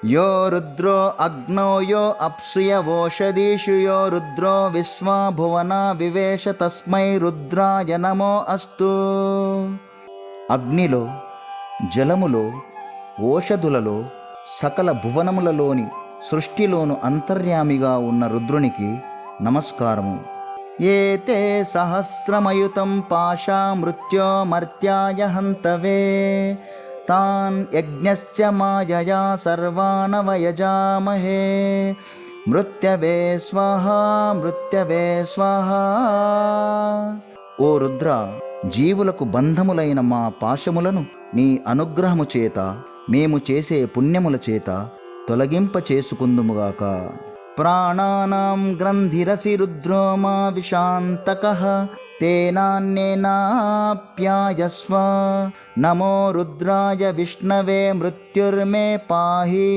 यो रुद्रो अग्नौ यो अप्सुयवोषधीषु यो रुद्रो विश्वा भुवना विवेश तस्मै रुद्राय नमो अस्तु అగ్నిలో జలములో ఓషధులలో సకల భువనములలోని సృష్టిలోను అంతర్యామిగా ఉన్న రుద్రునికి నమస్కారము ఏతే సహస్రమయుతం పాశా మృత్యో మర్త్యాయ హంతవే తాన్ యజ్ఞశ్చ మాయయా సర్వానవయజామహే మృత్యవే స్వాహ మృత్యవే స్వాహ ఓ రుద్ర జీవులకు బంధములైన మా పాశములను నీ అనుగ్రహము చేత మేము చేసే పుణ్యముల చేత తొలగింప చేసుకుందుముగాక. ప్రాణానాం గ్రంథిరసి రుద్రో మా విశాంతక తేనాన్నేనాప్యాయస్వ నమో రుద్రాయ విష్ణవే మృత్యుర్మే పాహి.